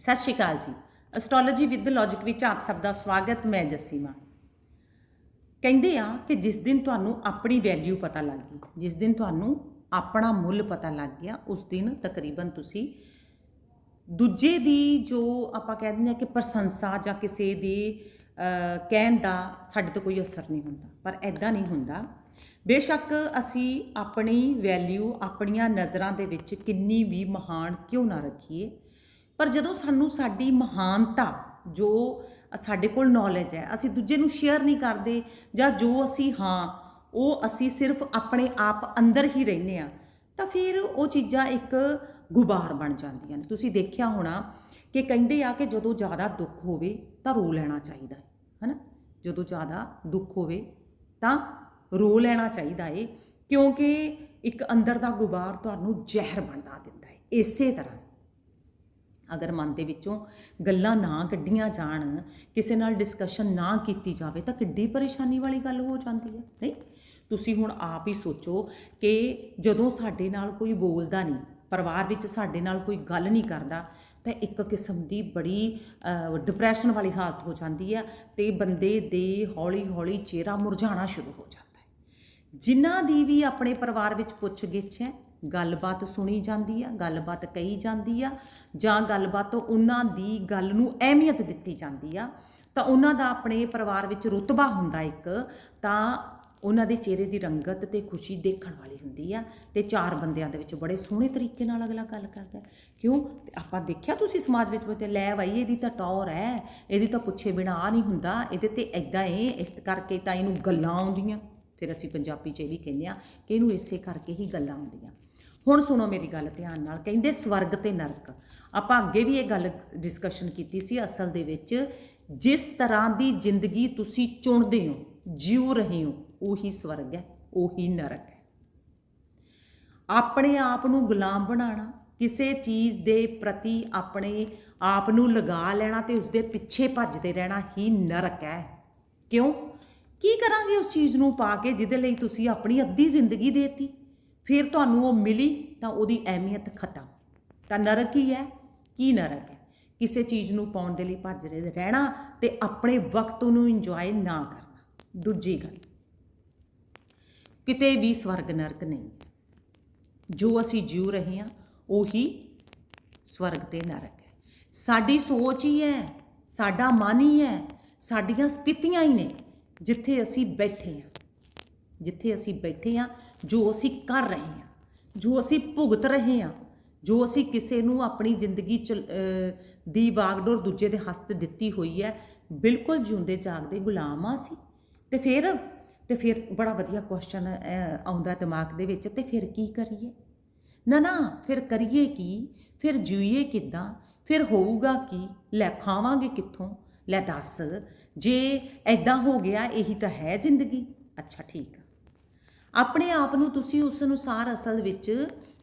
ਸਤਿ ਸ਼੍ਰੀ ਅਕਾਲ ਜੀ। Astrology with logic ਵਿੱਚ ਆਪ ਸਭ ਦਾ ਸਵਾਗਤ, ਮੈਂ ਜਸੀਮਾ। ਕਹਿੰਦੇ ਆ ਕਿ ਜਿਸ ਦਿਨ ਤੁਹਾਨੂੰ ਆਪਣੀ ਵੈਲਿਊ ਪਤਾ ਲੱਗ ਗਈ, ਜਿਸ ਦਿਨ ਤੁਹਾਨੂੰ ਆਪਣਾ ਮੁੱਲ ਪਤਾ ਲੱਗ ਗਿਆ, ਉਸ ਦਿਨ ਤਕਰੀਬਨ ਤੁਸੀਂ ਦੂਜੇ ਦੀ ਜੋ ਆਪਾਂ ਕਹਿ ਦਿੰਦੇ ਆ ਕਿ ਪ੍ਰਸ਼ੰਸਾ ਜਾਂ ਕਿਸੇ ਦੀ ਕਹਿਣ ਦਾ ਸਾਡੇ ਤੇ ਕੋਈ ਅਸਰ ਨਹੀਂ ਹੁੰਦਾ। ਪਰ ਐਦਾਂ ਨਹੀਂ ਹੁੰਦਾ। ਬੇਸ਼ੱਕ ਅਸੀਂ ਆਪਣੀ ਵੈਲਿਊ ਆਪਣੀਆਂ ਨਜ਼ਰਾਂ ਦੇ ਵਿੱਚ ਕਿੰਨੀ ਵੀ ਮਹਾਨ ਕਿਉਂ ਨਾ ਰੱਖੀਏ ਪਰ ਜਦੋਂ ਸਾਨੂੰ ਸਾਡੀ ਮਹਾਨਤਾ, ਜੋ ਸਾਡੇ ਕੋਲ ਨੌਲੇਜ ਹੈ, ਅਸੀਂ ਦੂਜੇ ਨੂੰ ਸ਼ੇਅਰ ਨਹੀਂ ਕਰਦੇ ਜਾਂ ਜੋ ਅਸੀਂ ਹਾਂ, ਉਹ ਅਸੀਂ ਸਿਰਫ ਆਪਣੇ ਆਪ ਅੰਦਰ ਹੀ ਰਹਿੰਦੇ ਆ ਤਾਂ ਫਿਰ ਉਹ ਚੀਜ਼ਾਂ ਇੱਕ ਗੁਬਾਰ ਬਣ ਜਾਂਦੀਆਂ ਨੇ। ਤੁਸੀਂ ਦੇਖਿਆ ਹੋਣਾ ਕਿ ਕਹਿੰਦੇ ਆ ਕਿ ਜਦੋਂ ਜ਼ਿਆਦਾ ਦੁੱਖ ਹੋਵੇ ਤਾਂ ਰੋ ਲੈਣਾ ਚਾਹੀਦਾ ਹੈ, ਹਨਾ? ਜਦੋਂ ਜ਼ਿਆਦਾ ਦੁੱਖ ਹੋਵੇ ਤਾਂ ਰੋ ਲੈਣਾ ਚਾਹੀਦਾ ਏ ਕਿਉਂਕਿ ਇੱਕ ਅੰਦਰ ਦਾ ਗੁਬਾਰ ਤੁਹਾਨੂੰ ਜ਼ਹਿਰ ਬਣਦਾ ਦਿੰਦਾ ਹੈ, ਇਸੇ ਤਰ੍ਹਾਂ। ਅਗਰ ਮਨ ਦੇ ਵਿੱਚੋਂ ਗੱਲਾਂ ਨਾ ਕੱਢੀਆਂ ਜਾਣ, ਕਿਸੇ ਨਾਲ ਡਿਸਕਸ਼ਨ ਨਾ ਕੀਤੀ ਜਾਵੇ, ਤਾਂ ਕਿੱਡੀ ਪਰੇਸ਼ਾਨੀ ਵਾਲੀ ਗੱਲ ਹੋ ਜਾਂਦੀ ਹੈ, ਨਹੀਂ? ਤੁਸੀਂ ਹੁਣ ਆਪ ਹੀ ਸੋਚੋ ਕਿ ਜਦੋਂ ਸਾਡੇ ਨਾਲ ਕੋਈ ਬੋਲਦਾ ਨਹੀਂ, ਪਰਿਵਾਰ ਵਿੱਚ ਸਾਡੇ ਨਾਲ ਕੋਈ ਗੱਲ ਨਹੀਂ ਕਰਦਾ, ਤਾਂ ਇੱਕ ਕਿਸਮ ਦੀ ਬੜੀ ਡਿਪਰੈਸ਼ਨ ਵਾਲੀ ਹਾਲਤ ਹੋ ਜਾਂਦੀ ਹੈ ਤੇ ਬੰਦੇ ਦੇ ਹੌਲੀ ਹੌਲੀ ਚਿਹਰਾ ਮੁਰਝਾਣਾ ਸ਼ੁਰੂ ਹੋ ਜਾਂਦਾ ਹੈ। ਜਿਨ੍ਹਾਂ ਦੀ ਵੀ ਆਪਣੇ ਪਰਿਵਾਰ ਵਿੱਚ ਪੁੱਛ ਗਿੱਛ ਹੈ ਗੱਲਬਾਤ ਸੁਣੀ ਜਾਂਦੀ ਆ, ਗੱਲਬਾਤ ਕਹੀ ਜਾਂਦੀ ਆ, ਜਾਂ ਗੱਲਬਾਤ ਉਹਨਾਂ ਦੀ ਗੱਲ ਨੂੰ ਅਹਿਮੀਅਤ ਦਿੱਤੀ ਜਾਂਦੀ ਆ, ਤਾਂ ਉਹਨਾਂ ਦਾ ਆਪਣੇ ਪਰਿਵਾਰ ਵਿੱਚ ਰੁਤਬਾ ਹੁੰਦਾ ਇੱਕ, ਤਾਂ ਉਹਨਾਂ ਦੇ ਚਿਹਰੇ ਦੀ ਰੰਗਤ ਤੇ ਖੁਸ਼ੀ ਦੇਖਣ ਵਾਲੀ ਹੁੰਦੀ ਆ, ਤੇ ਚਾਰ ਬੰਦਿਆਂ ਦੇ ਵਿੱਚ ਬੜੇ ਸੋਹਣੇ ਤਰੀਕੇ ਨਾਲ ਅਗਲਾ ਗੱਲ ਕਰਦਾ ਕਿਉਂ? ਆਪਾਂ ਦੇਖਿਆ ਤੁਸੀਂ ਸਮਾਜ ਵਿੱਚ ਬਤੇ ਲੈ ਭਾਈ ਇਹਦੀ ਤਾਂ ਟੌਰ ਹੈ, ਇਹਦੀ ਤਾਂ ਪੁੱਛੇ ਬਿਨਾ ਆ ਨਹੀਂ ਹੁੰਦਾ, ਇਹਦੇ ਤੇ ਐਦਾਂ ਏ, ਇਸ ਕਰਕੇ ਤਾਂ ਇਹਨੂੰ ਗੱਲਾਂ ਆਉਂਦੀਆਂ। ਫਿਰ ਅਸੀਂ ਪੰਜਾਬੀ 'ਚ ਇਹ ਵੀ ਕਹਿੰਦੇ ਆ ਕਿ ਇਹਨੂੰ ਇਸੇ ਕਰਕੇ ਹੀ ਗੱਲਾਂ ਆਉਂਦੀਆਂ। ਹੁਣ ਸੁਣੋ ਮੇਰੀ ਗੱਲ ਧਿਆਨ ਨਾਲ, ਕਹਿੰਦੇ ਸਵਰਗ ਤੇ ਨਰਕ। ਆਪਾਂ ਅੱਗੇ ਵੀ ਇਹ ਗੱਲ ਡਿਸਕਸ਼ਨ ਕੀਤੀ ਸੀ ਅਸਲ ਦੇ ਵਿੱਚ, ਜਿਸ ਤਰ੍ਹਾਂ ਦੀ ਜ਼ਿੰਦਗੀ ਤੁਸੀਂ ਚੁਣਦੇ ਹੋ, ਜਿਉ ਰਹੇ ਹੋ, ਉਹੀ ਸਵਰਗ ਹੈ, ਉਹੀ ਨਰਕ ਹੈ। ਆਪਣੇ ਆਪ ਨੂੰ ਗੁਲਾਮ ਬਣਾਉਣਾ, ਕਿਸੇ ਚੀਜ਼ ਦੇ ਪ੍ਰਤੀ ਆਪਣੇ ਆਪ ਨੂੰ ਲਗਾ ਲੈਣਾ ਤੇ ਉਸਦੇ ਪਿੱਛੇ ਭੱਜਦੇ ਰਹਿਣਾ ਹੀ ਨਰਕ ਹੈ। ਕਿਉਂ? ਕੀ ਕਰਾਂਗੇ ਉਸ ਚੀਜ਼ ਨੂੰ ਪਾ ਕੇ, ਜਿਹਦੇ ਲਈ ਤੁਸੀਂ ਆਪਣੀ ਅੱਧੀ ਜ਼ਿੰਦਗੀ ਦੇਤੀ? ਫਿਰ ਤੁਹਾਨੂੰ ਉਹ ਮਿਲੀ ਤਾਂ ਉਹਦੀ ਅਹਿਮੀਅਤ ਖਤਮ। ਤਾਂ ਨਰਕ ਹੀ ਹੈ, ਕੀ ਨਰਕ ਹੈ? ਕਿਸੇ ਚੀਜ਼ ਨੂੰ ਪਾਉਣ ਦੇ ਲਈ ਭੱਜ ਰਹੇ ਰਹਿਣਾ ਤੇ ਆਪਣੇ ਵਕਤ ਨੂੰ ਇੰਜੋਏ ਨਾ ਕਰਨਾ। ਦੂਜੀ ਗੱਲ, ਕਿਤੇ ਵੀ ਸਵਰਗ ਨਰਕ ਨਹੀਂ ਜੋ ਅਸੀਂ ਜਿਉ ਰਹੇ ਹਾਂ, ਉਹੀ ਸਵਰਗ ਤੇ ਨਰਕ ਹੈ। ਸਾਡੀ ਸੋਚ ਹੀ ਹੈ, ਸਾਡਾ ਮਨ ਹੀ ਹੈ, ਸਾਡੀਆਂ ਸਥਿਤੀਆਂ ਹੀ ਨੇ, ਜਿੱਥੇ ਅਸੀਂ ਬੈਠੇ ਹਾਂ। ਜਿੱਥੇ ਅਸੀਂ ਬੈਠੇ ਹਾਂ ਜੋ ਅਸੀਂ ਕਰ ਰਹੇ ਹਾਂ, ਜੋ ਅਸੀਂ ਭੁਗਤ ਰਹੇ ਹਾਂ, ਜੋ ਅਸੀਂ ਕਿਸੇ ਨੂੰ ਆਪਣੀ ਜ਼ਿੰਦਗੀ ਚ ਦੀ ਵਾਗਡੋਰ ਦੂਜੇ ਦੇ ਹੱਥ ਦਿੱਤੀ ਹੋਈ ਹੈ, ਬਿਲਕੁਲ ਜਿਉਂਦੇ ਜਾਗਦੇ ਗੁਲਾਮ ਆ ਸੀ ਤੇ ਫਿਰ ਤੇ ਫਿਰ ਬੜਾ ਵਧੀਆ ਕੁਐਸਚਨ ਆਉਂਦਾ ਦਿਮਾਗ ਦੇ ਵਿੱਚ, ਤੇ ਫਿਰ ਕੀ ਕਰੀਏ? ਨਾ ਨਾ, ਫਿਰ ਕਰੀਏ ਕੀ? ਫਿਰ ਜੀਈਏ ਕਿੱਦਾਂ? ਫਿਰ ਹੋਊਗਾ ਕੀ? ਲੈ ਖਾਵਾਂਗੇ ਕਿੱਥੋਂ? ਲੈ ਦੱਸ। ਜੇ ਐਦਾਂ ਹੋ ਗਿਆ, ਇਹੀ ਤਾਂ ਹੈ ਜ਼ਿੰਦਗੀ। ਅੱਛਾ, ਠੀਕ ਆ। ਆਪਣੇ ਆਪ ਨੂੰ ਤੁਸੀਂ ਉਸ ਅਨੁਸਾਰ ਅਸਲ ਵਿੱਚ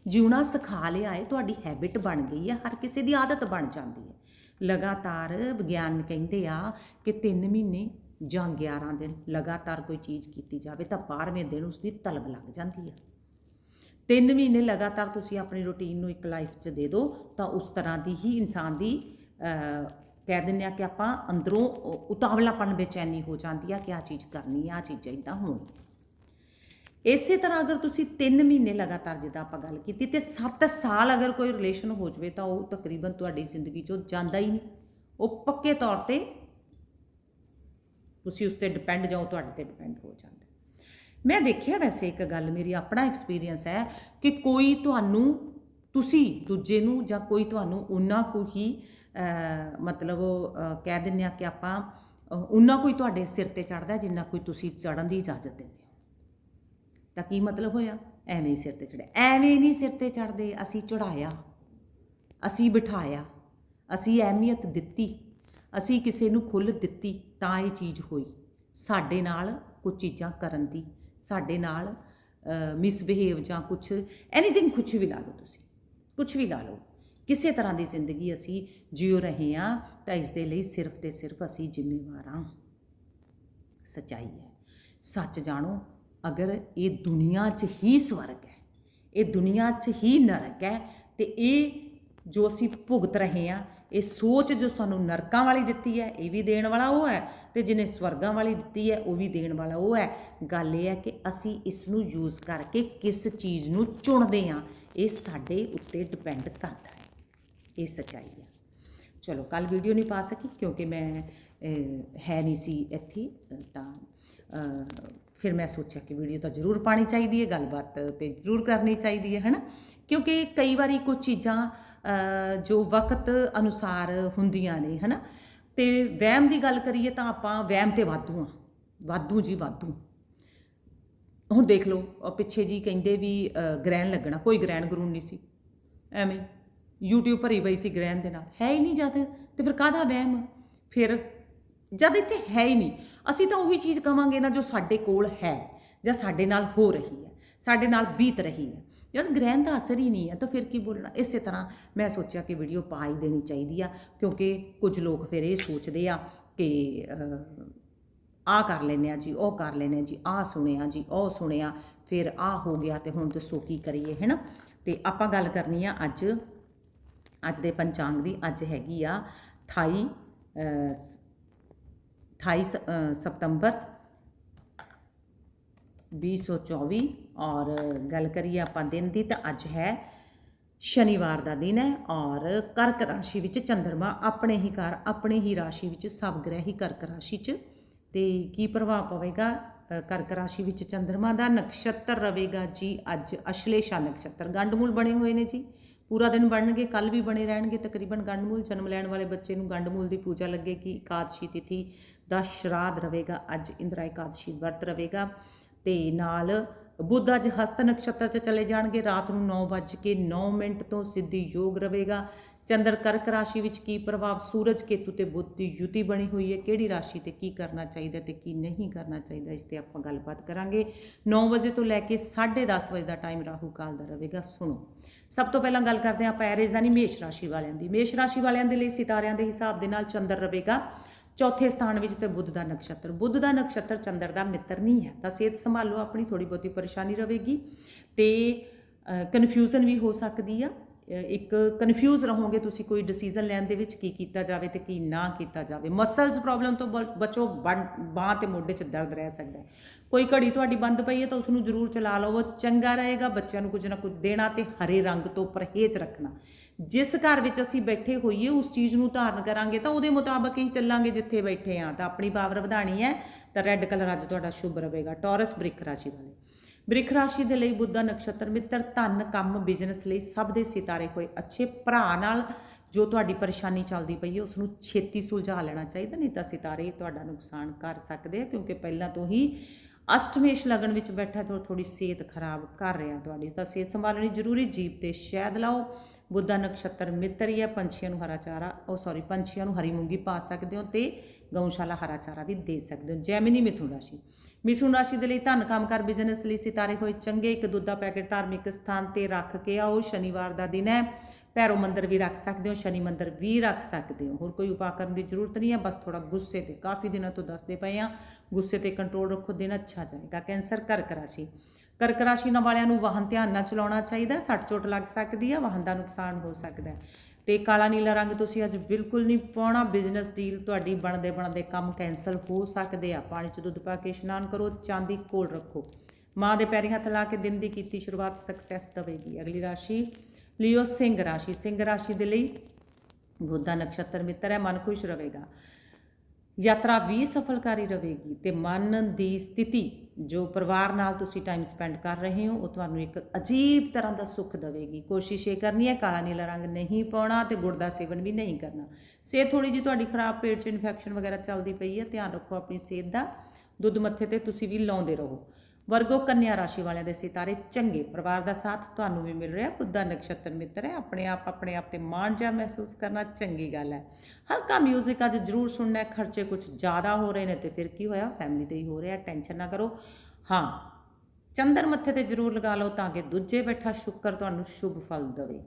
ਜਿਉਣਾ ਸਿਖਾ ਲਿਆ ਹੈ ਤੁਹਾਡੀ ਹੈਬਿਟ ਬਣ ਗਈ ਹੈ ਹਰ ਕਿਸੇ ਦੀ ਆਦਤ ਬਣ ਜਾਂਦੀ ਹੈ ਲਗਾਤਾਰ ਵਿਗਿਆਨ ਕਹਿੰਦੇ ਆ ਕਿ 3 ਮਹੀਨੇ ਜਾਂ 11 ਦਿਨ ਲਗਾਤਾਰ ਕੋਈ ਚੀਜ਼ ਕੀਤੀ ਜਾਵੇ ਤਾਂ 12ਵੇਂ ਦਿਨ ਉਸ ਦੀ ਤਲਬ ਲੱਗ ਜਾਂਦੀ ਹੈ ਤਿੰਨ ਮਹੀਨੇ ਲਗਾਤਾਰ ਤੁਸੀਂ ਆਪਣੀ ਰੁਟੀਨ ਨੂੰ ਇੱਕ ਲਾਈਫ 'ਚ ਦੇ ਦਿਓ ਤਾਂ ਉਸ ਤਰ੍ਹਾਂ ਦੀ ਹੀ ਇਨਸਾਨ ਦੀ ਕਹਿ ਦਿੰਦੇ ਆ ਕਿ ਆਪਾਂ ਅੰਦਰੋਂ ਉ- ਉਤਾਵਲਾਪਨ ਬੇਚੈਨੀ ਹੋ ਜਾਂਦੀ ਆ ਕਿ ਆ ਚੀਜ਼ ਕਰਨੀ ਆ ਆ ਚੀਜ਼ ਇਦਾਂ ਹੋਣੀ ਇਸੇ ਤਰ੍ਹਾਂ ਅਗਰ ਤੁਸੀਂ 3 ਮਹੀਨੇ ਲਗਾਤਾਰ ਜਿੱਦਾਂ ਆਪਾਂ ਗੱਲ ਕੀਤੀ ਤੇ 7 ਸਾਲ ਅਗਰ ਕੋਈ ਰਿਲੇਸ਼ਨ ਹੋ ਜਵੇ ਤਾਂ ਉਹ ਤਕਰੀਬਨ ਤੁਹਾਡੀ ਜ਼ਿੰਦਗੀ ਚੋਂ ਜਾਂਦਾ ਹੀ ਨਹੀਂ। ਉਹ ਪੱਕੇ ਤੌਰ ਤੇ ਤੁਸੀਂ ਉਸ ਤੇ ਡਿਪੈਂਡ ਜਾਓ ਤੁਹਾਡੇ ਤੇ ਡਿਪੈਂਡ ਹੋ ਜਾਂਦਾ। ਮੈਂ ਦੇਖਿਆ ਵੈਸੇ ਇੱਕ ਗੱਲ ਮੇਰੀ ਆਪਣਾ ਐਕਸਪੀਰੀਅੰਸ ਹੈ ਕਿ ਕੋਈ ਤੁਹਾਨੂੰ ਤੁਸੀਂ ਦੂਜੇ ਨੂੰ ਜਾਂ ਕੋਈ ਤੁਹਾਨੂੰ ਉਹਨਾਂ ਕੋ ਹੀ ਮਤਲਬ ਕਹਿ ਦਿੰਦੇ ਆ ਕਿ ਆਪਾਂ ਅਹ, ਉਹਨਾਂ ਕੋਈ ਤੁਹਾਡੇ ਸਿਰ ਤੇ ਚੜਦਾ ਜਿੰਨਾ ਕੋਈ ਤੁਸੀਂ ਚੜਨ ਦੀ ਇਜਾਜ਼ਤ ਦਿੰਦੇ ਹੋ। ਤਾਂ ਕੀ ਮਤਲਬ ਹੋਇਆ? ਐਵੇਂ ਹੀ ਸਿਰ ਤੇ ਚੜਿਆ ਐਵੇਂ ਨਹੀਂ ਸਿਰ ਤੇ ਚੜਦੇ ਅਸੀਂ ਚੜਾਇਆ ਅਸੀਂ ਬਿਠਾਇਆ। ਅਸੀਂ ਅਹਿਮੀਅਤ ਦਿੱਤੀ। ਅਸੀਂ ਕਿਸੇ ਨੂੰ ਖੁੱਲ੍ਹ ਦਿੱਤੀ ਤਾਂ ਇਹ ਚੀਜ਼ ਹੋਈ। ਸਾਡੇ ਨਾਲ ਕੁਝ ਚੀਜ਼ਾਂ ਕਰਨ ਦੀ, ਸਾਡੇ ਨਾਲ ਮਿਸਬਿਹੇਵ ਜਾਂ ਕੁਝ ਐਨੀਥਿੰਗ ਕੁਝ ਵੀ ਲਾ ਲਓ ਤੁਸੀਂ। ਕੁਝ ਵੀ ਲਾ ਲਓ। ਕਿਸੇ ਤਰ੍ਹਾਂ ਦੀ ਜ਼ਿੰਦਗੀ ਅਸੀਂ ਜਿਉ ਰਹੇ ਹਾਂ ਤਾਂ ਇਸ ਦੇ ਲਈ ਸਿਰਫ ਤੇ ਸਿਰਫ ਅਸੀਂ ਜ਼ਿੰਮੇਵਾਰ ਹਾਂ। ਸਚਾਈ ਹੈ। ਸੱਚ ਜਾਣੋ ਅਗਰ ਇਹ ਦੁਨੀਆ 'ਚ ਹੀ ਸਵਰਗ ਹੈ, ਇਹ ਦੁਨੀਆ 'ਚ ਹੀ ਨਰਕ ਹੈ, ਤੇ ਇਹ ਜੋ ਅਸੀਂ ਭੁਗਤ ਰਹੇ ਹਾਂ, ਇਹ ਸੋਚ ਜੋ ਸਾਨੂੰ ਨਰਕਾਂ ਵਾਲੀ ਦਿੱਤੀ ਹੈ, ਇਹ ਵੀ ਦੇਣ ਵਾਲਾ ਉਹ ਹੈ, ਤੇ ਜਿਹਨੇ ਸਵਰਗਾਂ ਵਾਲੀ ਦਿੱਤੀ ਹੈ, ਉਹ ਵੀ ਦੇਣ ਵਾਲਾ ਉਹ ਹੈ। ਗੱਲ ਇਹ ਹੈ ਕਿ ਅਸੀਂ ਇਸ ਨੂੰ ਯੂਜ਼ ਕਰਕੇ ਕਿਸ ਚੀਜ਼ ਨੂੰ ਚੁਣਦੇ ਹਾਂ, ਇਹ ਸਾਡੇ ਉੱਤੇ ਡਿਪੈਂਡ ਕਰਦਾ ਹੈ। ਇਹ ਸੱਚਾਈ ਹੈ। ਚਲੋ ਕੱਲ ਵੀਡੀਓ ਨਹੀਂ ਪਾ ਸਕੀ ਕਿਉਂਕਿ ਮੈਂ ਹੈ ਨਹੀਂ ਸੀ ਇੱਥੇ ਤਾਂ ਫਿਰ ਮੈਂ ਸੋਚਿਆ ਕਿ ਵੀਡੀਓ ਤਾਂ ਜ਼ਰੂਰ ਪਾਣੀ ਚਾਹੀਦੀ ਹੈ, ਗੱਲਬਾਤ ਤੇ ਜ਼ਰੂਰ ਕਰਨੀ ਚਾਹੀਦੀ ਹੈ, ਹਨਾ? ਕਿਉਂਕਿ ਕਈ ਵਾਰੀ ਕੁਝ ਚੀਜ਼ਾਂ ਜੋ ਵਕਤ ਅਨੁਸਾਰ ਹੁੰਦੀਆਂ ਨੇ, ਹਨਾ? ਤੇ ਵਹਿਮ ਦੀ ਗੱਲ ਕਰੀਏ ਤਾਂ ਆਪਾਂ ਵਹਿਮ ਤੇ ਵਾਧੂ ਆ ਵਾਧੂ ਜੀ ਵਾਧੂ। ਹੁਣ ਦੇਖ ਲਓ ਪਿੱਛੇ ਜੀ ਕਹਿੰਦੇ ਵੀ ਗ੍ਰਹਿਣ ਲੱਗਣਾ, ਕੋਈ ਗ੍ਰਹਿਣ ਗਰੂਣ ਨਹੀਂ ਸੀ। ਐਵੇਂ, YouTube ਭਰੀ ਪਈ ਸੀ ਗ੍ਰਹਿਣ ਦੇ ਨਾਲ। ਹੈ ਹੀ ਨਹੀਂ ਜਦ, ਤੇ ਫਿਰ ਕਾਹਦਾ ਵਹਿਮ? ਫਿਰ ਜਦ ਇੱਥੇ ਹੈ ਹੀ ਨਹੀਂ ਅਸੀਂ ਤਾਂ ਉਹੀ ਚੀਜ਼ ਕਵਾਂਗੇ ਨਾ ਜੋ ਸਾਡੇ ਕੋਲ ਹੈ ਜਾਂ ਸਾਡੇ ਨਾਲ ਹੋ ਰਹੀ ਹੈ ਸਾਡੇ ਨਾਲ ਬੀਤ ਰਹੀ ਹੈ। ਜਦ ਗ੍ਰਹਿਣ ਦਾ ਅਸਰ ਹੀ ਨਹੀਂ ਹੈ ਤਾਂ ਫਿਰ ਕੀ ਬੋਲਣਾ? ਇਸੇ ਤਰ੍ਹਾਂ ਮੈਂ ਸੋਚਿਆ ਕਿ ਵੀਡੀਓ ਪਾ ਹੀ ਦੇਣੀ ਚਾਹੀਦੀ ਆ ਕਿਉਂਕਿ ਕੁਝ ਲੋਕ ਫਿਰ ਇਹ ਸੋਚਦੇ ਆ ਕਿ ਅ, ਆ ਕਰ ਲੈਨੇ ਆ ਜੀ ਉਹ ਕਰ ਲੈਨੇ ਆ ਜੀ ਆ ਸੁਣਿਆ ਜੀ ਉਹ ਸੁਣਿਆ ਫਿਰ ਆ ਹੋ ਗਿਆ ਤੇ ਹੁਣ ਦੱਸੋ ਕੀ ਕਰੀਏ ਹੈਨਾ? ਤੇ ਆਪਾਂ ਗੱਲ ਕਰਨੀ ਆ ਅੱਜ ਅੱਜ ਦੇ ਪੰਚਾਂਗ ਦੀ ਅੱਜ ਹੈਗੀ ਆ 28 ਅ, ਸ- 28 ਸ- ਅ, ਸਤੰਬਰ 2024 ਔਰ ਗੱਲ ਕਰੀਏ ਆਪਾਂ ਦਿਨ ਦੀ ਤਾਂ ਅੱਜ ਹੈ ਸ਼ਨੀਵਾਰ ਦਾ ਦਿਨ ਹੈ ਔਰ ਕਰਕ ਰਾਸ਼ੀ ਵਿੱਚ ਚੰ드ਰਮਾ ਆਪਣੇ ਹੀ ਘਰ ਆਪਣੇ ਹੀ ਰਾਸ਼ੀ ਵਿੱਚ ਸਭ ਗ੍ਰਹਿ ਹੀ ਕਰਕ ਰਾਸ਼ੀ 'ਚ। ਤੇ ਕੀ ਪ੍ਰਭਾਵ ਪਵੇਗਾ? ਕਰਕ ਰਾਸ਼ੀ ਵਿੱਚ ਚੰ드ਰਮਾ ਦਾ ਨਕਸ਼ਤਰ ਰਵੇਗਾ ਜੀ ਅੱਜ ਅਸ਼ਲੇਸ਼ਾ ਨਕਸ਼ਤਰ। ਗੰਡਮੂਲ ਬਣੇ ਹੋਏ ਨੇ ਜੀ। ਪੂਰਾ ਦਿਨ ਬਣਨਗੇ ਕੱਲ ਵੀ ਬਣੇ ਰਹਿਣਗੇ, ਤਕਰੀਬਨ ਗੰਡਮੂਲ ਜਨਮ ਲੈਣ ਵਾਲੇ ਬੱਚੇ ਨੂੰ ਗੰਡਮੂਲ ਦੀ ਪੂਜਾ ਲੱਗੇਗੀ ਇਕਾਦਸ਼ੀ ਤਿਥੀ ਦਾ ਸ਼ਰਾਧ ਰਵੇਗਾ ਅੱਜ ਇੰਦਰਾ ਇਕਾਦਸ਼ੀ ਵਰਤ ਰਵੇਗਾ ਤੇ ਨਾਲ ਬੁੱਧ ਅੱਜ ਹਸਤ ਨਕਸ਼ਤਰ 'ਚ ਚਲੇ ਜਾਣਗੇ। ਰਾਤ ਨੂੰ 9:09 ਮਿੰਟ ਤੋਂ ਸਿੱਧੀ ਯੋਗ ਰਵੇਗਾ ਚੰਦਰ ਕਰਕ ਰਾਸ਼ੀ ਵਿੱਚ ਕੀ ਪ੍ਰਭਾਵ? ਸੂਰਜ ਕੇਤੂ ਤੇ ਬੁੱਧ ਦੀ ਯੁਤੀ ਬਣੀ ਹੋਈ ਹੈ। ਕਿਹੜੀ ਰਾਸ਼ੀ ਤੇ ਕੀ ਕਰਨਾ ਚਾਹੀਦਾ ਤੇ ਕੀ ਨਹੀਂ ਕਰਨਾ ਚਾਹੀਦਾ? ਇਸ ਤੇ ਆਪਾਂ ਗੱਲਬਾਤ ਕਰਾਂਗੇ। 9 ਵਜੇ ਤੋਂ ਲੈ ਕੇ 10:30 ਵਜੇ ਦਾ ਟਾਈਮ ਰਾਹੂ ਕਾਲ ਦਾ ਰਹੇਗਾ। ਸੁਣੋ। ਸਭ ਤੋਂ ਪਹਿਲਾਂ ਗੱਲ ਕਰਦੇ ਹਾਂ ਆਪਾਂ ਐਰੇਜ਼ ਯਾਨੀ ਮੇਸ਼ ਰਾਸ਼ੀ ਵਾਲਿਆਂ ਦੀ। ਮੇਸ਼ ਰਾਸ਼ੀ ਵਾਲਿਆਂ ਦੇ ਲਈ ਸਿਤਾਰਿਆਂ ਦੇ ਹਿਸਾਬ ਦੇ ਨਾਲ ਚੰਦਰ ਰਹੇਗਾ। ਚੌਥੇ ਸਥਾਨ ਵਿੱਚ ਤੇ ਬੁੱਧ ਦਾ ਨਕਸ਼ਤਰ। ਬੁੱਧ ਦਾ ਨਕਸ਼ਤਰ ਚੰਦਰ ਦਾ ਮਿੱਤਰ ਨਹੀਂ ਹੈ। ਤਾਂ ਸਿਹਤ ਸੰਭਾਲੋ ਆਪਣੀ ਥੋੜੀ ਬਹੁਤੀ ਪਰੇਸ਼ਾਨੀ ਰਹੇਗੀ ਤੇ ਕਨਫਿਊਜ਼ਨ ਵੀ ਹੋ ਸਕਦੀ ਆ। ਇੱਕ ਕਨਫਿਊਜ਼ ਰਹੋਗੇ ਤੁਸੀਂ ਕੋਈ ਡਿਸੀਜਨ ਲੈਣ ਦੇ ਵਿੱਚ ਕੀ ਕੀਤਾ ਜਾਵੇ ਤੇ ਕੀ ਨਾ ਕੀਤਾ ਜਾਵੇ। ਮਸਲਸ ਪ੍ਰੋਬਲਮ ਤੋਂ ਬ- ਬਚੋ ਬਾਹ ਤੇ ਮੋਢੇ 'ਚ ਦਰਦ ਰਹਿ ਸਕਦਾ ਹੈ। ਕੋਈ ਘੜੀ ਤੁਹਾਡੀ ਬੰਦ ਪਈ ਹੈ ਤਾਂ ਉਸ ਨੂੰ ਜ਼ਰੂਰ ਚਲਾ ਲਓ ਚੰਗਾ ਰਹੇਗਾ, ਬੱਚਿਆਂ ਨੂੰ ਕੁਝ ਨਾ ਕੁਝ ਦੇਣਾ ਤੇ ਹਰੇ ਰੰਗ ਤੋਂ ਪਰਹੇਜ਼ ਰੱਖਣਾ। ਜਿਸ ਘਰ ਵਿੱਚ ਅਸੀਂ ਬੈਠੇ ਹੋਈਏ, ਉਸ ਚੀਜ਼ ਨੂੰ ਧਾਰਨ ਕਰਾਂਗੇ ਤਾਂ ਉਹਦੇ ਮੁਤਾਬਕ ਹੀ ਚੱਲਾਂਗੇ ਜਿੱਥੇ ਬੈਠੇ ਆ ਤਾਂ ਆਪਣੀ ਪਾਵਰ ਵਧਾਣੀ ਹੈ, ਤਾਂ ਰੈੱਡ ਕਲਰ ਅੱਜ ਤੁਹਾਡਾ ਸ਼ੁਭ ਰਹੇਗਾ। ਟੌਰਸ ਬ੍ਰਿਕ ਰਾਸ਼ੀ ਵਾਲੇ। ਬ੍ਰਿਖ ਰਾਸ਼ੀ ਦੇ ਲਈ ਬੁੱਧਾ ਨਕਸ਼ਤਰ ਮਿੱਤਰ, ਧਨ, ਕੰਮ ਬਿਜ਼ਨਸ ਲਈ ਸਭ ਦੇ ਸਿਤਾਰੇ ਕੋਈ ਅੱਛੇ ਭਰਾ ਨਾਲ ਜੋ ਤੁਹਾਡੀ ਪਰੇਸ਼ਾਨੀ ਚੱਲਦੀ ਪਈ ਹੈ ਉਸ ਨੂੰ ਛੇਤੀ ਸੁਲਝਾ ਲੈਣਾ ਚਾਹੀਦਾ, ਨਹੀਂ ਤਾਂ ਸਿਤਾਰੇ ਤੁਹਾਡਾ ਨੁਕਸਾਨ ਕਰ ਸਕਦੇ ਆ, ਕਿਉਂਕਿ ਪਹਿਲਾਂ ਤੋਂ ਹੀ ਅਸ਼ਟਮੇਸ਼ ਲਗਨ ਵਿੱਚ ਬੈਠਾ ਥੋੜੀ ਥੋੜੀ ਸਿਹਤ ਖਰਾਬ ਕਰ ਰਿਹਾ ਤੁਹਾਡੀ। ਤਾਂ ਸਿਹਤ ਸੰਭਾਲਣੀ ਜ਼ਰੂਰੀ ਜੀਭ ਤੇ ਸ਼ਹਿਦ ਲਾਓ। ਬੁੱਧਾ ਨਕਸ਼ਤਰ ਮਿੱਤਰ ਹੀ ਹੈ, ਪੰਛੀਆਂ ਨੂੰ ਹਰਾ ਚਾਰਾ, ਉਹ ਸੌਰੀ ਪੰਛੀਆਂ ਨੂੰ ਹਰੀ ਮੂੰਗੀ ਪਾ ਸਕਦੇ ਹੋ ਤੇ ਗਊਸ਼ਾਲਾ ਹਰਾ ਚਾਰਾ ਵੀ ਦੇ ਸਕਦੇ ਹੋ। ਜੈਮਿਨੀ ਮਿਥੁਨ ਰਾਸ਼ੀ। ਮਿਥੁਨ ਰਾਸ਼ੀ ਦੇ ਲਈ ਧਨ ਕੰਮਕਾਰ ਬਿਜ਼ਨਸ ਲਈ ਸਿਤਾਰੇ ਹੋਏ ਚੰਗੇ, ਇੱਕ ਦੁੱਧ ਦਾ ਪੈਕੇਟ ਧਾਰਮਿਕ ਸਥਾਨ ਤੇ ਰੱਖ ਕੇ ਆਓ, ਸ਼ਨੀਵਾਰ ਦਾ ਦਿਨ ਹੈ। ਭੈਰੋ ਮੰਦਰ ਵੀ ਰੱਖ ਸਕਦੇ ਹੋ, ਸ਼ਨੀ ਮੰਦਰ ਵੀ ਰੱਖ ਸਕਦੇ ਹੋ। ਹੋਰ ਕੋਈ ਉਪਾਅ ਕਰਨ ਦੀ ਜ਼ਰੂਰਤ ਨਹੀਂ ਹੈ, ਬਸ ਥੋੜਾ ਗੁੱਸੇ ਤੇ, ਕਾਫੀ ਦਿਨਾਂ ਤੋਂ ਦੱਸਦੇ ਪਏ ਆ ਗੁੱਸੇ ਤੇ ਕੰਟਰੋਲ ਰੱਖੋ, ਦਿਨ ਅੱਛਾ ਜਾਏਗਾ। ਕੈਂਸਰ, ਕਰਕ ਰਾਸ਼ੀ। ਕਰਕ ਰਾਸ਼ੀ ਨਾਲ ਵਾਲਿਆਂ ਨੂੰ ਵਾਹਨ ਧਿਆਨ ਨਾਲ ਚਲਾਉਣਾ ਚਾਹੀਦਾ ਸੱਟ ਚੋਟ ਲੱਗ ਸਕਦੀ ਹੈ, ਵਾਹਨ ਦਾ ਨੁਕਸਾਨ ਹੋ ਸਕਦਾ ਹੈ। ਤੇ ਕਾਲਾ ਨੀਲਾ ਰੰਗ ਤੁਸੀਂ ਅੱਜ ਬਿਲਕੁਲ ਨਹੀਂ ਪਾਉਣਾ। ਬਿਜ਼ਨਸ ਡੀਲ ਤੁਹਾਡੀ ਬਣਦੇ ਬਣਦੇ ਕੰਮ ਕੈਨਸਲ ਹੋ ਸਕਦੇ ਆ। ਪਾਣੀ ਚ ਦੁੱਧ ਪਾ ਕੇ ਇਸ਼ਨਾਨ ਕਰੋ, ਚਾਂਦੀ ਕੋਲ ਰੱਖੋ। ਮਾਂ ਦੇ ਪੈਰੀ ਹੱਥ ਲਾ ਕੇ ਦਿਨ ਦੀ ਕੀਤੀ ਸ਼ੁਰੂਆਤ ਸਕਸੈਸ ਦੇਵੇਗੀ। ਅਗਲੀ ਰਾਸ਼ੀ ਲਿਓ ਸਿੰਘ ਰਾਸ਼ੀ। ਸਿੰਘ ਰਾਸ਼ੀ ਦੇ ਲਈ ਬੁੱਧਾ ਨਕਸ਼ਤਰ ਮਿੱਤਰ ਹੈ, ਮਨ ਖੁਸ਼ ਰਹੇਗਾ। ਯਾਤਰਾ ਵੀ ਸਫਲਕਾਰੀ ਰਹੇਗੀ ਤੇ ਮਨ ਦੀ ਸਥਿਤੀ ਜੋ ਪਰਿਵਾਰ ਨਾਲ ਤੁਸੀਂ ਟਾਈਮ ਸਪੈਂਡ ਕਰ ਰਹੇ ਹੋ, ਉਹ ਤੁਹਾਨੂੰ ਇੱਕ ਅਜੀਬ ਤਰ੍ਹਾਂ ਦਾ ਸੁੱਖ ਦੇਵੇਗੀ। ਕੋਸ਼ਿਸ਼ ਇਹ ਕਰਨੀ ਹੈ, ਕਾਲਾ ਨੀਲਾ ਰੰਗ ਨਹੀਂ ਪਾਉਣਾ ਤੇ ਗੁੜ ਦਾ ਸੇਵਨ ਵੀ ਨਹੀਂ ਕਰਨਾ। ਸਿਹਤ ਥੋੜੀ ਜੀ ਤੁਹਾਡੀ ਖਰਾਬ, ਪੇਟ 'ਚ ਇਨਫੈਕਸ਼ਨ ਵਗੈਰਾ ਚੱਲਦੀ ਪਈ ਹੈ, ਧਿਆਨ ਰੱਖੋ ਆਪਣੀ ਸਿਹਤ ਦਾ। ਦੁੱਧ ਮੱਥੇ ਤੇ ਤੁਸੀਂ ਵੀ ਲਾਉਂਦੇ ਰਹੋ। ਵਰਗੋ ਕੰਨਿਆ ਰਾਸ਼ੀ ਵਾਲਿਆਂ ਦੇ ਸਿਤਾਰੇ ਚੰਗੇ। ਪਰਿਵਾਰ ਦਾ ਸਾਥ ਤੁਹਾਨੂੰ ਵੀ ਮਿਲ ਰਿਹਾ। ਬੁੱਧਾ ਨਕਸ਼ਤਰ ਮਿੱਤਰ ਹੈ। ਆਪਣੇ ਆਪ ਆਪਣੇ ਆਪ ਤੇ ਮਾਣ ਜਿਹਾ ਮਹਿਸੂਸ ਕਰਨਾ ਚੰਗੀ ਗੱਲ ਹੈ। ਹਲਕਾ 뮤직 ਅੱਜ ਜ਼ਰੂਰ ਸੁਣਨਾ ਹੈ। ਖਰਚੇ ਕੁਝ ਜ਼ਿਆਦਾ ਹੋ ਰਹੇ ਨੇ ਤੇ ਫਿਰ ਕੀ ਹੋਇਆ? ਫੈਮਿਲੀ ਤੇ ਹੀ ਹੋ ਰਿਹਾ। ਟੈਨਸ਼ਨ ਨਾ ਕਰੋ। ਹਾਂ, ਚੰਦਰ ਮੱਥੇ ਤੇ ਜ਼ਰੂਰ ਲਗਾ ਲਓ ਤਾਂ ਕਿ ਦੂਜੇ ਬੈਠਾ ਸ਼ੁੱਕਰ ਤੁਹਾਨੂੰ ਸ਼ੁਭ ਫਲ ਦੇਵੇ।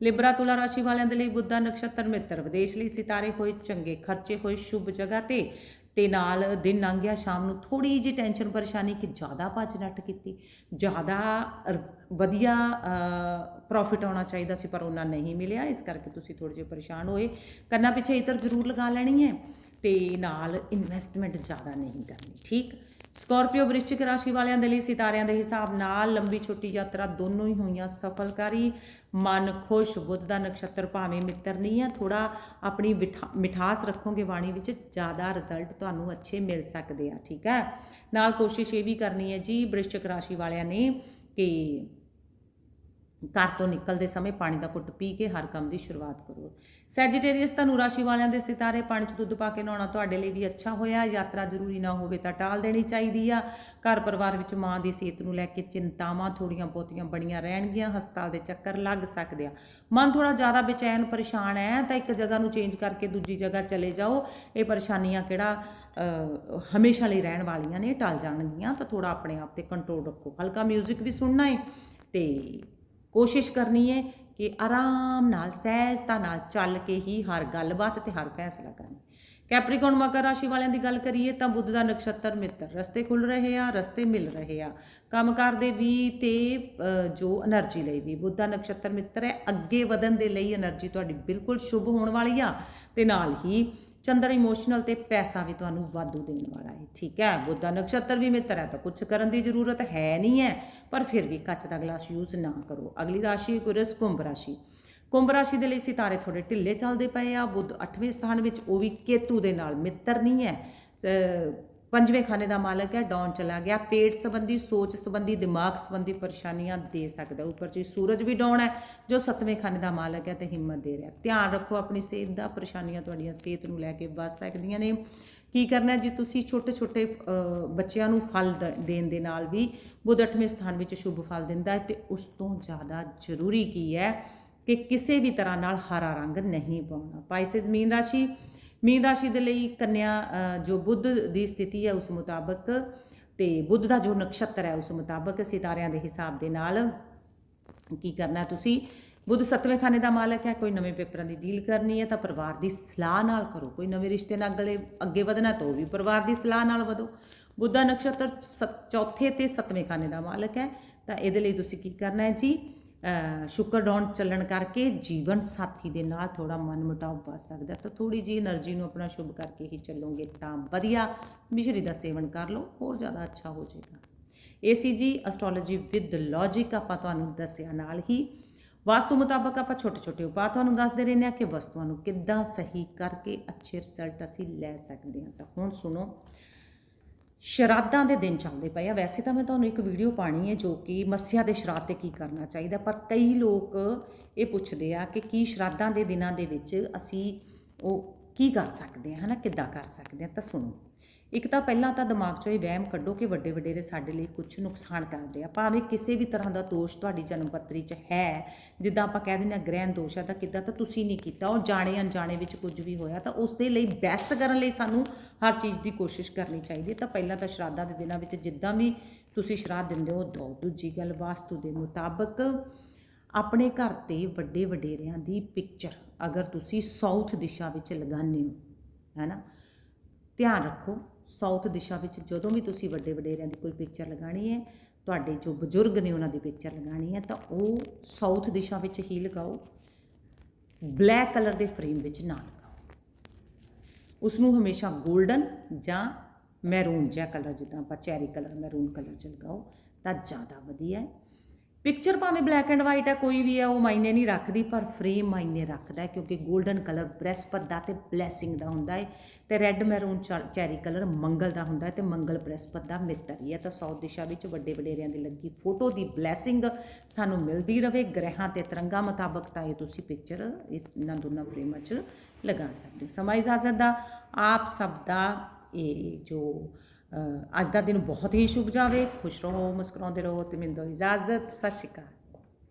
ਲਿਬਰਾ ਤੁਲਾ ਰਾਸ਼ੀ ਵਾਲਿਆਂ ਦੇ ਲਈ ਬੁੱਧਾ ਨਕਸ਼ਤਰ ਮਿੱਤਰ। ਵਿਦੇਸ਼ ਲਈ ਸਿਤਾਰੇ ਹੋਏ ਚੰਗੇ, ਖਰਚੇ ਹੋਏ ਸ਼ੁਭ ਜਗ੍ਹਾ ਤੇ ਤੇ ਨਾਲ ਦਿਨ ਲੰਘ ਗਿਆ, ਸ਼ਾਮ ਨੂੰ ਥੋੜੀ ਜਿਹੀ ਟੈਨਸ਼ਨ ਪਰੇਸ਼ਾਨੀ ਕਿ ਜ਼ਿਆਦਾ ਭੱਜ ਨੱਠ ਕੀਤੀ। ਜ਼ਿਆਦਾ ਵਧੀਆ ਪ੍ਰੋਫਿਟ ਆਉਣਾ ਚਾਹੀਦਾ ਸੀ, ਪਰ ਉਹਨਾਂ ਨਹੀਂ ਮਿਲਿਆ। ਇਸ ਕਰਕੇ ਤੁਸੀਂ ਥੋੜੇ ਜਿਹਾ ਪਰੇਸ਼ਾਨ ਹੋਏ। ਕੰਨਾਂ ਪਿੱਛੇ ਇਤਰ ਜ਼ਰੂਰ ਲਗਾ ਲੈਣੀ ਹੈ ਤੇ ਨਾਲ ਇਨਵੈਸਟਮੈਂਟ ਜ਼ਿਆਦਾ ਨਹੀਂ ਕਰਨੀ, ਠੀਕ? ਸਕੋਰਪੀਓ ਵ੍ਰਿਸ਼ਚਿਕ ਰਾਸ਼ੀ ਵਾਲਿਆਂ ਦੇ ਲਈ ਸਿਤਾਰਿਆਂ ਦੇ ਹਿਸਾਬ ਨਾਲ ਲੰਬੀ ਛੋਟੀ ਯਾਤਰਾ ਦੋਨੋਂ ਹੀ ਹੋਈਆਂ ਸਫਲਕਾਰੀ। ਮਨ ਖੁਸ਼, ਬੁੱਧ ਦਾ ਨਕਸ਼ਤਰ ਭਾਵੇਂ ਮਿੱਤਰ ਨਹੀਂ ਹੈ ਥੋੜਾ ਆਪਣੀ ਮਿਠਾ- ਮਿਠਾਸ ਰੱਖੋਗੇ ਬਾਣੀ ਵਿੱਚ, ਜ਼ਿਆਦਾ ਰਿਜ਼ਲਟ ਤੁਹਾਨੂੰ ਅੱਛੇ ਮਿਲ ਸਕਦੇ ਆ, ਠੀਕ ਹੈ? ਨਾਲ ਕੋਸ਼ਿਸ਼ ਇਹ ਵੀ ਕਰਨੀ ਹੈ ਜੀ ਵ੍ਰਿਸ਼ਚਿਕ ਰਾਸ਼ੀ ਵਾਲਿਆਂ ਨੇ ਕਿ ਘਰ ਤੋਂ ਨਿਕਲਦੇ ਸਮੇਂ ਪਾਣੀ ਦਾ ਘੁੱਟ ਪੀ ਕੇ ਹਰ ਕੰਮ ਦੀ ਸ਼ੁਰੂਆਤ ਕਰੋ। ਸੈਜੀਟੇਰੀਅਸ ਧਨੂ ਰਾਸ਼ੀ ਵਾਲਿਆਂ ਦੇ ਸਿਤਾਰੇ ਪਾਣੀ 'ਚ ਦੁੱਧ ਪਾ ਕੇ ਨਹਾਉਣਾ ਤੁਹਾਡੇ ਲਈ ਵੀ ਅੱਛਾ ਹੋਇਆ। ਯਾਤਰਾ ਜ਼ਰੂਰੀ ਨਾ ਹੋਵੇ ਤਾਂ ਟਾਲ ਦੇਣੀ ਚਾਹੀਦੀ ਆ। ਘਰ ਪਰਿਵਾਰ ਵਿੱਚ ਮਾਂ ਦੀ ਸਿਹਤ ਨੂੰ ਲੈ ਕੇ ਚਿੰਤਾਵਾਂ ਥੋੜੀਆਂ ਬਹੁਤੀਆਂ ਬਣੀਆਂ ਰਹਿਣਗੀਆਂ। ਹਸਪਤਾਲ ਦੇ ਚੱਕਰ ਲੱਗ ਸਕਦੇ ਆ। ਮਨ ਥੋੜਾ ਜ਼ਿਆਦਾ ਬੇਚੈਨ, ਪਰੇਸ਼ਾਨ ਹੈ ਤਾਂ ਇੱਕ ਜਗ੍ਹਾ ਨੂੰ ਚੇਂਜ ਕਰਕੇ ਦੂਜੀ ਜਗ੍ਹਾ ਚਲੇ ਜਾਓ। ਇਹ ਪਰੇਸ਼ਾਨੀਆਂ ਕਿਹੜਾ ਹਮੇਸ਼ਾ ਲਈ ਰਹਿਣ ਵਾਲੀਆਂ ਨੇ ਟਲ ਜਾਣਗੀਆਂ ਤਾਂ ਥੋੜਾ ਆਪਣੇ ਆਪ ਤੇ ਕੰਟਰੋਲ ਰੱਖੋ। ਹਲਕਾ 뮤직 ਵੀ ਸੁਣਨਾ ਹੈ ਤੇ ਕੋਸ਼ਿਸ਼ ਕਰਨੀ ਹੈ ਕਿ ਆਰਾਮ ਨਾਲ, ਸਹਿਜਤਾ ਨਾਲ ਚੱਲ ਕੇ ਹੀ ਹਰ ਗੱਲਬਾਤ ਤੇ ਹਰ ਫੈਸਲਾ ਕਰਨਾ। ਕੈਪਰੀਕੌਨ ਮਕਰ ਰਾਸ਼ੀ ਵਾਲਿਆਂ ਦੀ ਗੱਲ ਕਰੀਏ ਤਾਂ ਬੁੱਧ ਦਾ ਨਕਸ਼ਤਰ ਮਿੱਤਰ, ਰਸਤੇ ਖੁੱਲ ਰਹੇ ਆ, ਰਸਤੇ ਮਿਲ ਰਹੇ ਆ। ਕੰਮਕਾਰ ਦੇ ਵੀ ਤੇ ਜੋ એનર્ਜੀ ਲਈ ਵੀ ਬੁੱਧ ਦਾ ਨਕਸ਼ਤਰ ਮਿੱਤਰ ਹੈ, ਅੱਗੇ ਵਧਣ ਦੇ ਲਈ એનર્ਜੀ ਤੁਹਾਡੀ ਬਿਲਕੁਲ ਸ਼ੁਭ ਹੋਣ ਵਾਲੀ ਆ ਤੇ ਨਾਲ ਹੀ ਚੰਦਰ ਇਮੋਸ਼ਨਲ ਤੇ ਪੈਸਾ ਵੀ ਤੁਹਾਨੂੰ ਵਾਧੂ ਦੇਣ ਵਾਲਾ ਹੈ, ਠੀਕ ਹੈ? ਬੁੱਧ ਦਾ ਨਕਸ਼ਤਰ ਵੀ ਮਿੱਤਰ ਹੈ ਤਾਂ ਕੁਝ ਕਰਨ ਦੀ ਜ਼ਰੂਰਤ ਹੈ ਨਹੀਂ ਹੈ, ਪਰ ਫਿਰ ਵੀ ਕੱਚ ਦਾ ਗਲਾਸ ਯੂਜ਼ ਨਾ ਕਰੋ। ਅਗਲੀ ਰਾਸ਼ੀ ਕੁਰਸ ਕੁੰਭ ਰਾਸ਼ੀ। ਕੁੰਭ ਰਾਸ਼ੀ ਦੇ ਲਈ ਸਿਤਾਰੇ ਥੋੜੇ ਢਿੱਲੇ ਚੱਲਦੇ ਪਏ ਆ। ਬੁੱਧ 8ਵੇਂ ਸਥਾਨ ਵਿੱਚ, ਉਹ ਵੀ ਕੇਤੂ ਦੇ ਨਾਲ ਮਿੱਤਰ ਨਹੀਂ ਹੈ। ਪੰਜਵੇਂ ਖਾਨੇ ਦਾ ਮਾਲਕ ਹੈ, ਡਾਊਨ ਚਲਾ ਗਿਆ। ਪੇਟ ਸੰਬੰਧੀ, ਸੋਚ ਸੰਬੰਧੀ, ਦਿਮਾਗ ਸੰਬੰਧੀ ਪਰੇਸ਼ਾਨੀਆਂ ਦੇ ਸਕਦਾ ਉੱਪਰ ਜੀ, ਸੂਰਜ ਵੀ ਡਾਊਨ ਹੈ, ਜੋ ਸੱਤਵੇਂ ਖਾਨੇ ਦਾ ਮਾਲਕ ਹੈ ਤੇ ਹਿੰਮਤ ਦੇ ਰਿਹਾ ਧਿਆਨ ਰੱਖੋ ਆਪਣੀ ਸਿਹਤ ਦਾ, ਪਰੇਸ਼ਾਨੀਆਂ ਤੁਹਾਡੀਆਂ ਸਿਹਤ ਨੂੰ ਲੈ ਕੇ ਵੱਧ ਸਕਦੀਆਂ ਨੇ। ਕੀ ਕਰਨਾ ਹੈ? ਜੀ ਤੁਸੀਂ ਛੋਟੇ ਛੋਟੇ ਬੱਚਿਆਂ ਨੂੰ ਫਲ ਦੇਣ ਦੇ ਨਾਲ ਵੀ ਬੁੱਧ 8ਵੇਂ ਸਥਾਨ ਵਿੱਚ ਸ਼ੁਭ ਫਲ ਦਿੰਦਾ ਹੈ, ਤੇ ਉਸ ਤੋਂ ਜ਼ਿਆਦਾ ਜ਼ਰੂਰੀ ਕੀ ਹੈ? ਕਿ ਕਿਸੇ ਵੀ ਤਰ੍ਹਾਂ ਨਾਲ ਹਰਾ ਰੰਗ ਨਹੀਂ ਪਾਉਣਾ। ਪਾਈਸਸ ਮੀਨ ਰਾਸ਼ੀ ਮੀਨ ਰਾਸ਼ੀ ਦੇ ਲਈ ਕੰਨਿਆ ਜੋ ਬੁੱਧ ਦੀ ਸਥਿਤੀ ਹੈ ਉਸ ਮੁਤਾਬਕ ਤੇ ਬੁੱਧ ਦਾ ਜੋ ਨਕਸ਼ਤਰ ਹੈ ਉਸ ਮੁਤਾਬਕ ਸਿਤਾਰਿਆਂ ਦੇ ਹਿਸਾਬ ਦੇ ਨਾਲ ਕੀ ਕਰਨਾ ਤੁਸੀਂ? ਬੁੱਧ ਸੱਤਵੇਂ ਖਾਨੇ ਦਾ ਮਾਲਕ ਹੈ, ਕੋਈ ਨਵੇਂ ਪੇਪਰਾਂ ਦੀ ਡੀਲ ਕਰਨੀ ਹੈ ਤਾਂ ਪਰਿਵਾਰ ਦੀ ਸਲਾਹ ਨਾਲ ਕਰੋ। ਕੋਈ ਨਵੇਂ ਰਿਸ਼ਤੇ ਨਾਲ ਅਗਲੇ, ਅੱਗੇ ਵਧਣਾ ਤਾਂ ਉਹ ਵੀ ਪਰਿਵਾਰ ਦੀ ਸਲਾਹ ਨਾਲ ਵਧੋ। ਬੁੱਧਾ ਨਕਸ਼ਤਰ ਸੱਤ- ਚੌਥੇ ਤੇ ਸੱਤਵੇਂ ਖਾਨੇ ਦਾ ਮਾਲਕ ਹੈ, ਤਾਂ ਇਹਦੇ ਲਈ ਤੁਸੀਂ ਕੀ ਕਰਨਾ ਹੈ ਜੀ? ਸ਼ੁਕਰ ਡਾਊਨ ਚੱਲਣ ਕਰਕੇ ਜੀਵਨ ਸਾਥੀ ਦੇ ਨਾਲ ਥੋੜਾ ਮਨਮੁਟਾਵ ਵੱਧ ਸਕਦਾ ਤਾਂ ਥੋੜੀ ਜੀ એનર્ਜੀ ਨੂੰ ਆਪਣਾ ਸ਼ੁਭ ਕਰਕੇ ਹੀ ਚੱਲੋਗੇ ਤਾਂ ਵਧੀਆ। ਮਿਸ਼ਰੀ ਦਾ ਸੇਵਨ ਕਰ ਲਓ, ਹੋਰ ਜ਼ਿਆਦਾ ਅੱਛਾ ਹੋ ਜਾਏਗਾ। ਇਹ ਸੀ ਜੀ ਐਸਟ੍ਰੋਲੋਜੀ ਵਿਦ ਲੌਜੀਕ ਆਪਾਂ ਤੁਹਾਨੂੰ ਦੱਸਿਆ ਨਾਲ ਹੀ। ਵਾਸਤੂ ਮੁਤਾਬਕ ਆਪਾਂ ਛੋਟੇ ਛੋਟੇ ਉਪਾਅ ਤੁਹਾਨੂੰ ਦੱਸਦੇ ਰਹਿੰਦੇ ਆ ਕਿ ਵਸਤੂਆਂ ਨੂੰ ਕਿੱਦਾਂ ਸਹੀ ਕਰਕੇ ਅੱਛੇ ਰਿਜ਼ਲਟ ਅਸੀਂ ਲੈ ਸਕਦੇ ਹਾਂ। ਤਾਂ ਹੁਣ ਸੁਣੋ। ਸ਼ਰਾਧਾਂ ਦੇ ਦਿਨ ਚੱਲਦੇ ਪਏ ਆ। ਵੈਸੇ ਤਾਂ ਮੈਂ ਤੁਹਾਨੂੰ ਇੱਕ ਵੀਡੀਓ ਪਾਣੀ ਹੈ ਜੋ ਕਿ ਮੱਸਿਆ ਦੇ ਸ਼ਰਾਧ ਤੇ ਕੀ ਕਰਨਾ ਚਾਹੀਦਾ, ਪਰ ਕਈ ਲੋਕ ਇਹ ਪੁੱਛਦੇ ਆ ਕਿ ਕੀ ਸ਼ਰਾਧਾਂ ਦੇ ਦਿਨਾਂ ਦੇ ਵਿੱਚ ਅਸੀਂ ਉਹ ਕੀ ਕਰ ਸਕਦੇ ਹਾਂ ਹਨਾ, ਕਿੱਦਾਂ ਕਰ ਸਕਦੇ ਹਾਂ ਤਾਂ ਸੁਣੋ। ਇੱਕ ਤਾਂ ਪਹਿਲਾਂ ਤਾਂ ਦਿਮਾਗ 'ਚੋਂ ਇਹ ਵਹਿਮ ਕੱਢੋ ਕਿ ਵੱਡੇ ਵਡੇਰੇ ਸਾਡੇ ਲਈ ਕੁਝ ਨੁਕਸਾਨ ਕਰਦੇ ਆ, ਭਾਵੇਂ ਕਿਸੇ ਵੀ ਤਰ੍ਹਾਂ ਦਾ ਦੋਸ਼ ਤੁਹਾਡੀ ਜਨਮ ਪੱਤਰੀ 'ਚ ਹੈ, ਜਿੱਦਾਂ ਆਪਾਂ ਕਹਿ ਦਿੰਦੇ ਆ ਗ੍ਰਹਿਣ ਦੋਸ਼ ਹੈ ਤਾਂ ਕਿੱਦਾਂ ਤਾਂ ਤੁਸੀਂ ਨਹੀਂ ਕੀਤਾ, ਉਹ ਜਾਣੇ ਅਣਜਾਣੇ ਵਿੱਚ ਕੁਝ ਵੀ ਹੋਇਆ, ਤਾਂ ਉਸ ਦੇ ਲਈ ਬੈਸਟ ਕਰਨ ਲਈ ਸਾਨੂੰ ਹਰ ਚੀਜ਼ ਦੀ ਕੋਸ਼ਿਸ਼ ਕਰਨੀ ਚਾਹੀਦੀ ਤਾਂ ਪਹਿਲਾਂ ਤਾਂ ਸ਼ਰਾਧਾਂ ਦੇ ਦਿਨਾਂ ਵਿੱਚ ਜਿੱਦਾਂ ਵੀ ਤੁਸੀਂ ਸ਼ਰਾਧ ਦਿੰਦੇ ਹੋ, ਦੋ, ਦੂਜੀ ਗੱਲ ਵਾਸਤੂ ਦੇ ਮੁਤਾਬਕ ਆਪਣੇ ਘਰ ਤੇ ਵੱਡੇ ਵਡੇਰਿਆਂ ਦੀ ਪਿਕਚਰ ਅਗਰ ਤੁਸੀਂ ਸਾਊਥ ਦਿਸ਼ਾ ਵਿੱਚ ਲਗਾਉਂਦੇ ਹੋ ਹੈਨਾ ਧਿਆਨ ਰੱਖੋ ਸਾਊਥ ਦਿਸ਼ਾ ਵਿੱਚ ਜਦੋਂ ਵੀ ਤੁਸੀਂ ਵੱਡੇ ਵਡੇਰਿਆਂ ਦੀ ਕੋਈ ਪਿਕਚਰ ਲਗਾਣੀ ਹੈ, ਤੁਹਾਡੇ ਜੋ ਬਜ਼ੁਰਗ ਨੇ ਉਹਨਾਂ ਦੀ ਪਿਕਚਰ ਲਗਾਣੀ ਹੈ, ਤਾਂ ਉਹ ਸਾਊਥ ਦਿਸ਼ਾ ਵਿੱਚ ਹੀ ਲਗਾਓ ਬਲੈਕ ਕਲਰ ਦੇ ਫਰੇਮ ਵਿੱਚ ਨਾ ਲਗਾਓ। ਉਸ ਨੂੰ ਹਮੇਸ਼ਾ 골ਡਨ ਜਾਂ ਮੈਰੂਨ ਜਿਹਾ ਕਲਰ ਜਿੱਦਾਂ ਆਪਾਂ ਚੈਰੀ ਕਲਰ ਮੈਰੂਨ ਕਲਰ ਚ ਲਗਾਓ, ਤਾਂ ਜ਼ਿਆਦਾ ਵਧੀਆ ਹੈ। ਪਿਕਚਰ ਭਾਵੇਂ ਬਲੈਕ ਐਂਡ ਵਾਈਟ ਹੈ ਕੋਈ ਵੀ ਹੈ ਉਹ ਮਾਇਨੇ ਨਹੀਂ ਰੱਖਦੀ, ਪਰ ਫਰੇਮ ਮਾਇਨੇ ਰੱਖਦਾ ਹੈ, ਕਿਉਂਕਿ 골ਡਨ ਕਲਰ ਬ੍ਰਹਿਸਪਤ ਦਾ ਤੇ ਬਲੇਸਿੰਗ ਦਾ ਹੁੰਦਾ ਹੈ ਤੇ red maroon cherry colour Mangal ਦਾ ਹੁੰਦਾ ਹੈ ਤੇ ਮੰਗਲ ਬ੍ਰਹਿਸਪਤ ਦਾ ਮਿੱਤਰ ਹੀ। ਹੈ ਤਾਂ ਸਾਊਥ ਦਿਸ਼ਾ ਵਿੱਚ ਵੱਡੇ ਵਡੇਰਿਆਂ ਦੀ ਲੱਗੀ ਫੋਟੋ ਦੀ ਬਲੇਸਿੰਗ ਸਾਨੂੰ ਮਿਲਦੀ ਰਵੇ, ਗ੍ਰਹਿਾਂ ਤੇ ਤਰੰਗਾਂ ਮੁਤਾਬਕ ਤਾਂ ਇਹ ਤੁਸੀਂ ਪਿਕਚਰ ਇਸ ਇਹਨਾਂ ਦੋਨਾਂ ਫਰੇਮਾਂ 'ਚ ਲਗਾ ਸਕਦੇ ਹੋ। ਸਮਾਂ ਇਜਾਜ਼ਤ ਦਾ, ਆਪ ਸਭ ਦਾ ਇਹ ਜੋ ਅੱਜ ਦਾ ਦਿਨ ਬਹੁਤ ਹੀ ਸ਼ੁਭ ਜਾਵੇ। ਖੁਸ਼ ਰਹੋ, ਮੁਸਕਰਾਉਂਦੇ ਰਹੋ ਤੇ ਮੈਨੂੰ ਇਜਾਜ਼ਤ। ਸਤਿ ਸ਼੍ਰੀ ਅਕਾਲ।